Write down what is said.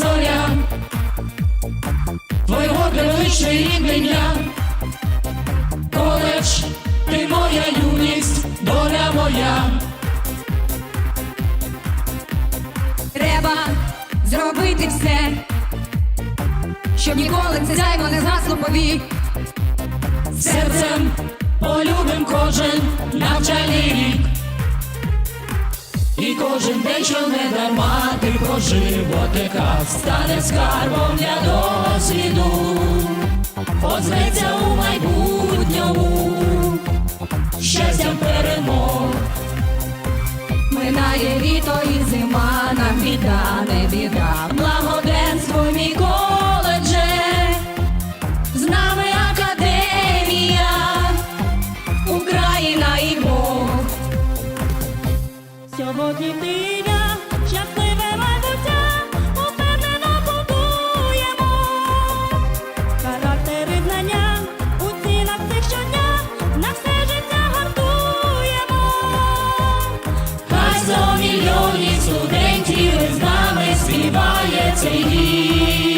зоря, твого величне імення, коледж, ти моя юність, доля моя. Треба зробити все, щоб ніколи це зайво не згасло повік. Серцем полюбим кожен навчальний рік. І кожен день, що не дарма ти прожив в стане скарбом для досвіду, озветься у майбутньому, Сьогодні дня, щасливе майбуття, упевнено будуємо. Характери у цінах цих щодня на все життя гартуємо. Хай сто мільйонів студентів з нами співає цей гімн.